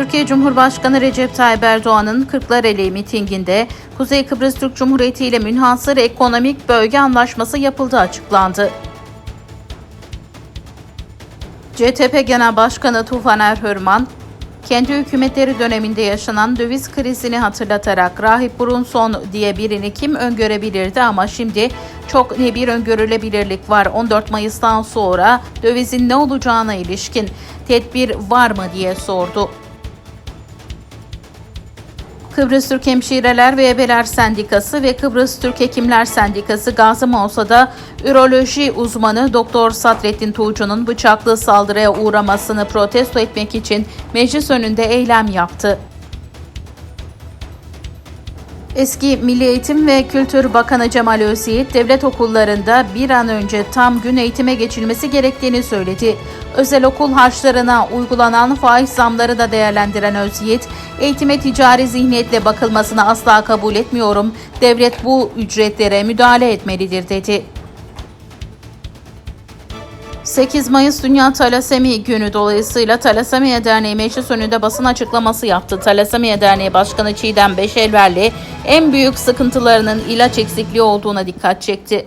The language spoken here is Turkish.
Türkiye Cumhurbaşkanı Recep Tayyip Erdoğan'ın Kırklareli mitinginde Kuzey Kıbrıs Türk Cumhuriyeti ile münhasır ekonomik bölge anlaşması yapıldığı açıklandı. CTP Genel Başkanı Tufan Erhürman, kendi hükümetleri döneminde yaşanan döviz krizini hatırlatarak Rahip Brunson diye birini kim öngörebilirdi ama şimdi çok ne bir öngörülebilirlik var. 14 Mayıs'tan sonra dövizin ne olacağına ilişkin tedbir var mı diye sordu. Kıbrıs Türk Hemşireler ve Ebeler Sendikası ve Kıbrıs Türk Hekimler Sendikası Gazi Mosa'da üroloji uzmanı Doktor Sadrettin Tuğcu'nun bıçaklı saldırıya uğramasını protesto etmek için meclis önünde eylem yaptı. Eski Milli Eğitim ve Kültür Bakanı Cemal Özyiğit, devlet okullarında bir an önce tam gün eğitime geçilmesi gerektiğini söyledi. Özel okul harçlarına uygulanan faiz zamları da değerlendiren Özyiğit, eğitime ticari zihniyetle bakılmasını asla kabul etmiyorum, devlet bu ücretlere müdahale etmelidir dedi. 8 Mayıs Dünya Talasemi Günü dolayısıyla Talasemiye Derneği meclis önünde basın açıklaması yaptı. Talasemiye Derneği Başkanı Çiğdem Beşelverli en büyük sıkıntılarının ilaç eksikliği olduğuna dikkat çekti.